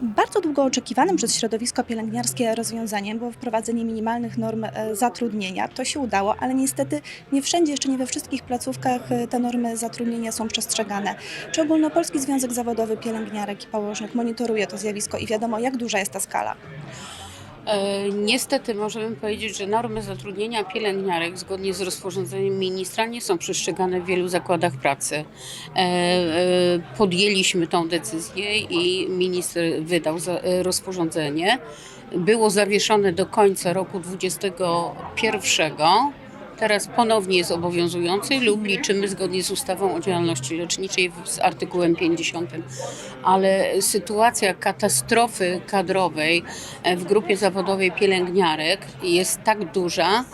Bardzo długo oczekiwanym przez środowisko pielęgniarskie rozwiązaniem było wprowadzenie minimalnych norm e, zatrudnienia. To się udało, ale niestety nie wszędzie, jeszcze nie we wszystkich placówkach e, te normy zatrudnienia są przestrzegane. Czy Ogólnopolski Związek Zawodowy Pielęgniarek i Położnych monitoruje to zjawisko i wiadomo, jak duża jest ta skala? E, Niestety możemy powiedzieć, że normy zatrudnienia pielęgniarek zgodnie z rozporządzeniem ministra nie są przestrzegane w wielu zakładach pracy. E, e, Podjęliśmy tą decyzję i minister wydał rozporządzenie. Było zawieszone do końca roku 2021. Teraz ponownie jest obowiązujący lub liczymy zgodnie z ustawą o działalności leczniczej z artykułem 50. Ale sytuacja katastrofy kadrowej e, w grupie zawodowej pielęgniarek jest tak duża,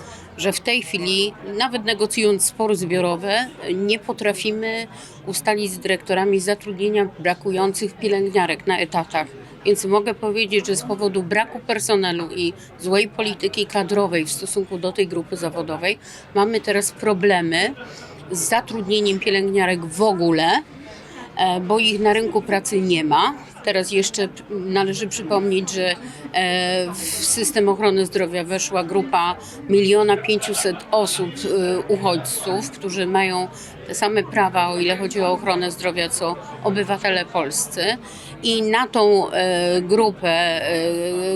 że w tej chwili, nawet negocjując spory zbiorowe, nie potrafimy ustalić z dyrektorami zatrudnienia brakujących pielęgniarek na etatach. Więc mogę powiedzieć, że z powodu braku personelu i złej polityki kadrowej w stosunku do tej grupy zawodowej mamy teraz problemy z zatrudnieniem pielęgniarek w ogóle, e, bo ich na rynku pracy nie ma. Teraz jeszcze należy przypomnieć, że e, w system ochrony zdrowia weszła grupa miliona pięciuset osób, e, uchodźców, którzy mają te same prawa, o ile chodzi o ochronę zdrowia, co obywatele polscy. I na tą e, grupę,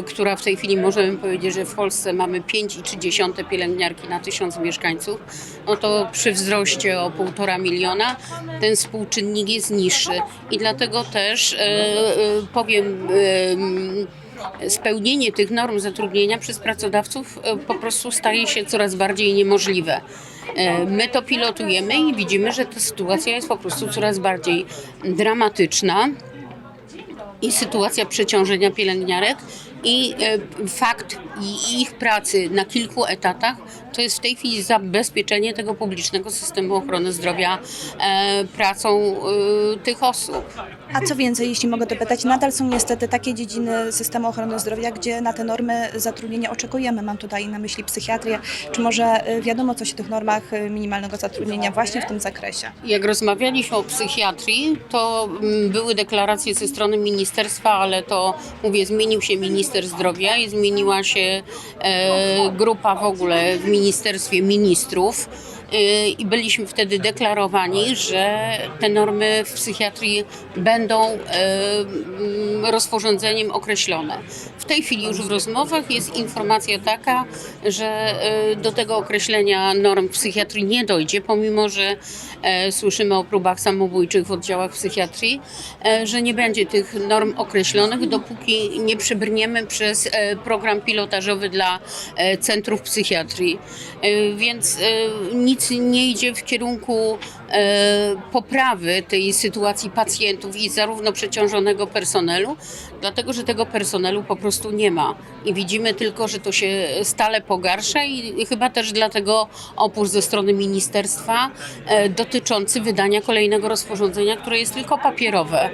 która w tej chwili możemy powiedzieć, że w Polsce mamy 5,3 pielęgniarki na tysiąc mieszkańców, no to przy wzroście o 1,5 miliona ten współczynnik jest niższy. I dlatego też powiem. E, spełnienie tych norm zatrudnienia przez pracodawców e, po prostu staje się coraz bardziej niemożliwe. My to pilotujemy i widzimy, że ta sytuacja jest po prostu coraz bardziej dramatyczna i sytuacja przeciążenia pielęgniarek i fakt ich pracy na kilku etatach to jest w tej chwili zabezpieczenie tego publicznego systemu ochrony zdrowia e, pracą tych osób. A co więcej, jeśli mogę dopytać, nadal są niestety takie dziedziny systemu ochrony zdrowia, gdzie na te normy zatrudnienia oczekujemy. Mam tutaj na myśli psychiatrię. Czy może y, wiadomo coś o tych normach y, minimalnego zatrudnienia właśnie w tym zakresie? Jak rozmawialiśmy o psychiatrii, to mm, były deklaracje ze strony ministerstwa, ale to mówię, zmienił się minister zdrowia i zmieniła się e, grupa w ogóle w ministerstwie ministrów. E, I byliśmy wtedy deklarowani, że te normy w psychiatrii będą e, mm, rozporządzeniem określone. W tej chwili już w rozmowach jest informacja taka, że e, do tego określenia norm w psychiatrii nie dojdzie, pomimo że e, słyszymy o próbach samobójczych w oddziałach psychiatrii, e, że nie będzie tych norm określonych, dopóki nie przebrniemy przez e, program pilotażowy dla centrów psychiatrii. Więc e, nic nie idzie w kierunku e, poprawy tej sytuacji pacjentów i zarówno przeciążonego personelu, dlatego że tego personelu po prostu nie ma. I widzimy tylko, że to się stale pogarsza i chyba też dlatego opór ze strony ministerstwa e, dotyczący wydania kolejnego rozporządzenia, które jest tylko papierowe.